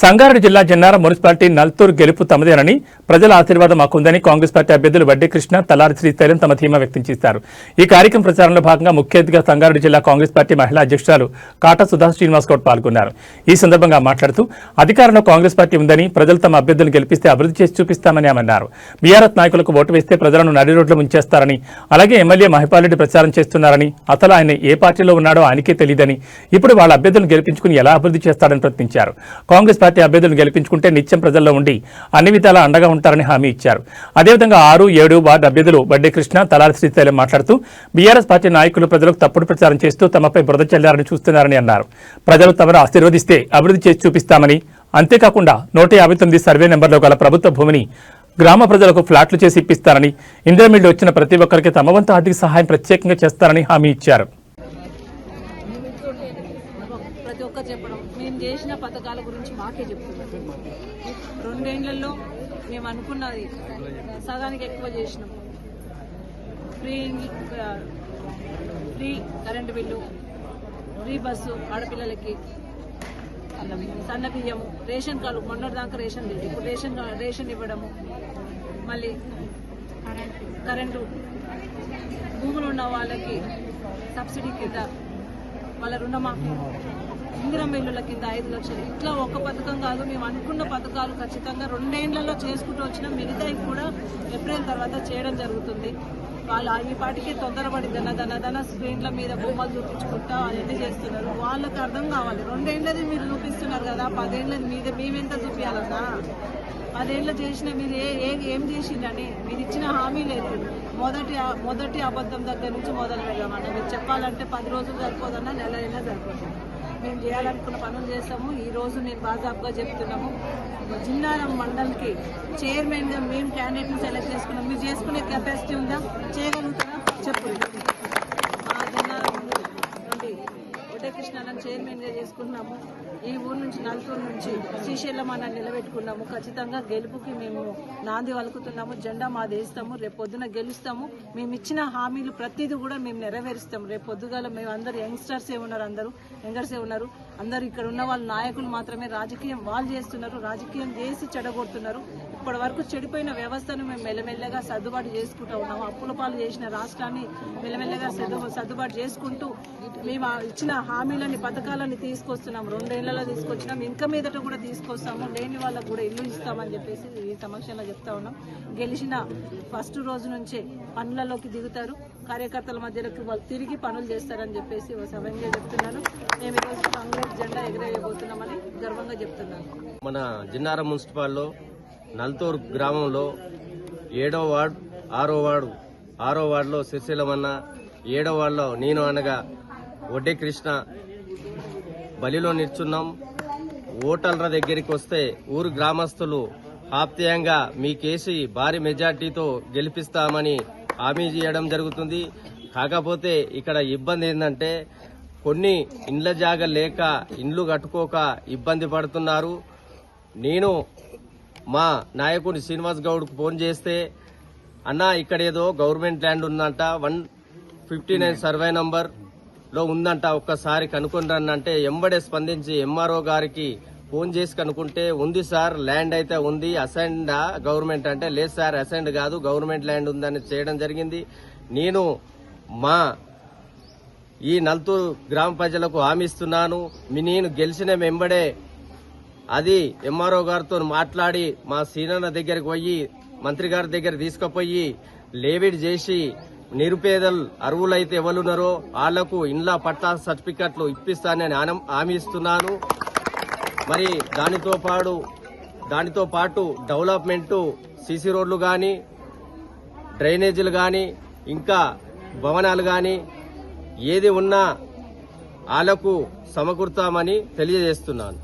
సంగారెడ్డి జిల్లా జన్నారం మున్సిపాలిటీ నల్తూరు గెలుపు తమదేనని ప్రజల ఆశీర్వాదం మాకుందని కాంగ్రెస్ పార్టీ అభ్యర్థులు వడ్డీ కృష్ణ తలారి శ్రీశైలం తమ ధీమా వ్యక్తం చేశారు. ఈ కార్యక్రమం ప్రచారంలో భాగంగా ముఖ్య అతిథిగా సంగారెడ్డి జిల్లా కాంగ్రెస్ పార్టీ మహిళా అధ్యక్షురాలు కాటా సుధా శ్రీనివాస్ గౌడ్ పాల్గొన్నారు. ఈ సందర్భంగా మాట్లాడుతూ అధికారంలో కాంగ్రెస్ పార్టీ ఉందని ప్రజలు తమ అభ్యర్థులను గెలిపిస్తే అభివృద్ధి చేసి చూపిస్తామని ఆమె అన్నారు. బీఆర్ఎస్ నాయకులకు ఓటు వేస్తే ప్రజలను నడి రోడ్లు ముంచేస్తారని అలాగే ఎమ్మెల్యే మహిపాలరెడ్డి ప్రచారం చేస్తున్నారని అసలు ఆయన ఏ పార్టీలో ఉన్నాడో ఆయనకే తెలియదని ఇప్పుడు వాళ్ళ అభ్యర్థులను గెలిపించుకుని ఎలా అభివృద్ధి చేస్తాడని ప్రశ్నించారు. కాంగ్రెస్ పార్టీ అభ్యర్థులను గెలిపించుకుంటే నిత్యం ప్రజల్లో ఉండి అన్ని విధాలా అండగా ఉంటారని హామీ ఇచ్చారు. అదేవిధంగా ఆరు ఏడు వార్డు అభ్యర్థులు బడ్డే కృష్ణ తలారి శ్రీశైలం మాట్లాడుతూ బీఆర్ఎస్ పార్టీ నాయకులు ప్రజలకు తప్పుడు ప్రచారం చేస్తూ తమపై బురద చల్లారని చూస్తున్నారని అన్నారు. ప్రజలు తమను ఆశీర్వదిస్తే అభివృద్ధి చేసి చూపిస్తామని అంతేకాకుండా నూట యాభై తొమ్మిది సర్వే నెంబర్లో గల ప్రభుత్వ భూమిని గ్రామ ప్రజలకు ఫ్లాట్లు చేసి ఇప్పిస్తారని ఇందిరామిల్లు వచ్చిన ప్రతి ఒక్కరికి తమ వంతు ఆర్థిక సహాయం ప్రత్యేకంగా చేస్తారని హామీ ఇచ్చారు. మేము చేసిన పథకాల గురించి మాకే చెప్తున్నాం రెండేళ్ళలో మేము అనుకున్నది సగానికి ఎక్కువ చేసినాం. Free free current bill free bus ఆడపిల్లలకి సన్న బియ్యము రేషన్ కార్డు మొన్నటిదాకా రేషన్ లేదు. ఇప్పుడు రేషన్ రేషన్ ఇవ్వడము మళ్ళీ కరెంటు. భూములు ఉన్న వాళ్ళకి సబ్సిడీ కింద వాళ్ళ రుణమాఫీ. ఇందిరం బిల్లుల కింద ఐదు లక్షలు. ఇట్లా ఒక పథకం కాదు మేము అనుకున్న పథకాలు ఖచ్చితంగా రెండేళ్ళలో చేసుకుంటూ వచ్చిన మిగతాయి కూడా ఏప్రిల్ తర్వాత చేయడం జరుగుతుంది. వాళ్ళు ఈ పాటికి తొందరపడి దన దన దన స్క్రీన్ల మీద బొమ్మలు చూపించుకుంటా అవన్నీ చేస్తున్నారు. వాళ్ళకి అర్థం కావాలి. రెండేళ్ళది మీరు చూపిస్తున్నారు కదా పదేళ్ళది మీద మేమెంత చూపించాలన్నా పదేళ్ళు చేసిన మీరు ఏ ఏ- ఏం చేసిండని? మీరు ఇచ్చిన హామీ లేదు. మొదటి మొదటి అబద్ధం దగ్గర నుంచి మొదలు పెడదామన్న మీరు చెప్పాలంటే పది రోజులు సరిపోదన్నా నెల అయినా సరిపోతుంది. మేము చేయాలనుకున్న పనులు చేస్తాము. ఈ రోజు నేను బాజాబ్గా చెప్తున్నాము. జిన్నారం మండల్కి చైర్మన్గా మేము క్యాండిడేట్ని సెలెక్ట్ చేసుకున్నాం. మీరు చేసుకునే కెపాసిటీ ఉందా? చేయగలుగుతాం చెప్పు మా జిన్నారం నుండి మనం చైర్మన్గా చేసుకున్నాము ఈ ఊరు నుంచి నలుగురు నుంచి శ్రీశైలం మనం నిలబెట్టుకున్నాము. ఖచ్చితంగా గెలుపుకి మేము నాంది వలుకుతున్నాము జెండా మా దేస్తాము రేపు పొద్దున గెలుస్తాము. మేము ఇచ్చిన హామీలు ప్రతిదీ కూడా మేము నెరవేరుస్తాము రేపు పొద్దుగాల మేము అందరు యంగ్స్టర్సే ఉన్నారు అందరూ యంగర్సే ఉన్నారు అందరు ఇక్కడ ఉన్న వాళ్ళ నాయకులు మాత్రమే రాజకీయం వాళ్ళు చేస్తున్నారు రాజకీయం చేసి చెడగొడుతున్నారు. ఇప్పటి వరకు చెడిపోయిన వ్యవస్థను మేము మెల్లమెల్లగా సర్దుబాటు చేసుకుంటూ ఉన్నాము. అప్పుల పాలు చేసిన రాష్ట్రాన్ని మెల్లమెల్లగా సర్దుబాటు చేసుకుంటూ మేము ఇచ్చిన హామీలని పథకాలని తీసుకొస్తున్నాం. రెండేళ్ళలో తీసుకొచ్చినాం. ఇంకా మీదట కూడా తీసుకొస్తాము. లేని వాళ్ళకు కూడా ఇల్లు ఇస్తామని చెప్పేసి ఈ సమక్షంలో చెప్తా ఉన్నాం. గెలిచిన ఫస్ట్ రోజు నుంచే పనులలోకి దిగుతారు. కార్యకర్తల మధ్యలోకి వాళ్ళు తిరిగి పనులు చేస్తారని చెప్పేసి సవ్యంగా చెప్తున్నాను. మేము ఈరోజు కాంగ్రెస్ జెండా ఎగరేయబోతున్నామని గర్వంగా చెప్తున్నాను. మన జిన్నారం మున్సిపాల్లో నల్తూరు గ్రామంలో ఏడో వార్డ్ ఆరో వార్డు ఆరో వార్డులో శ్రీశైలమన్న ఏడో వార్డులో నేను అనగా వడ్డే కృష్ణ బలిలో నిల్చున్నాం. ఓటర్ల దగ్గరికి వస్తే ఊరు గ్రామస్తులు ఆప్యాయంగా మీకేసి భారీ మెజార్టీతో గెలిపిస్తామని హామీ చేయడం జరుగుతుంది. కాకపోతే ఇక్కడ ఇబ్బంది ఏంటంటే కొన్ని ఇండ్ల జాగ లేక ఇండ్లు కట్టుకోక ఇబ్బంది పడుతున్నారు. నేను మా నాయకుడు శ్రీనివాస్ గౌడ్కు ఫోన్ చేస్తే అన్న ఇక్కడ ఏదో గవర్నమెంట్ ల్యాండ్ ఉందంట. One fifty nine survey number లో ఉందంట ఒక్కసారి కనుక్కొని రండి అంటే ఎంబడే స్పందించి ఎంఆర్ఓ గారికి ఫోన్ చేసి కనుక్కుంటే ఉంది సార్ ల్యాండ్ అయితే ఉంది అసైన్డ్ గవర్నమెంట్ అంటే లేదు సార్ అసైన్డ్ కాదు గవర్నమెంట్ ల్యాండ్ ఉందని చేయడం జరిగింది. నేను మా ఈ నల్తూరు గ్రామ ప్రజలకు హామీ ఇస్తున్నాను. మీ నేను గెలిచిన వెంబడే అది ఎంఆర్ఓ గారితో మాట్లాడి మా సీనన్న దగ్గరికి పోయి మంత్రి గారి దగ్గర తీసుకుపోయి లేవిడ్ చేసి నిరుపేదలు అరువులైతే ఎవరున్నారో వాళ్ళకు ఇండ్ల పట్టా సర్టిఫికెట్లు ఇప్పిస్తానని ఆనం- హామీ ఇస్తున్నాను మరి దానితో పాటు దానితో పాటు డెవలప్మెంట్ సీసీ రోడ్లు కానీ డ్రైనేజీలు కానీ ఇంకా భవనాలు కానీ ఏది ఉన్నా వాళ్ళకు సమకూర్తామని తెలియజేస్తున్నాను.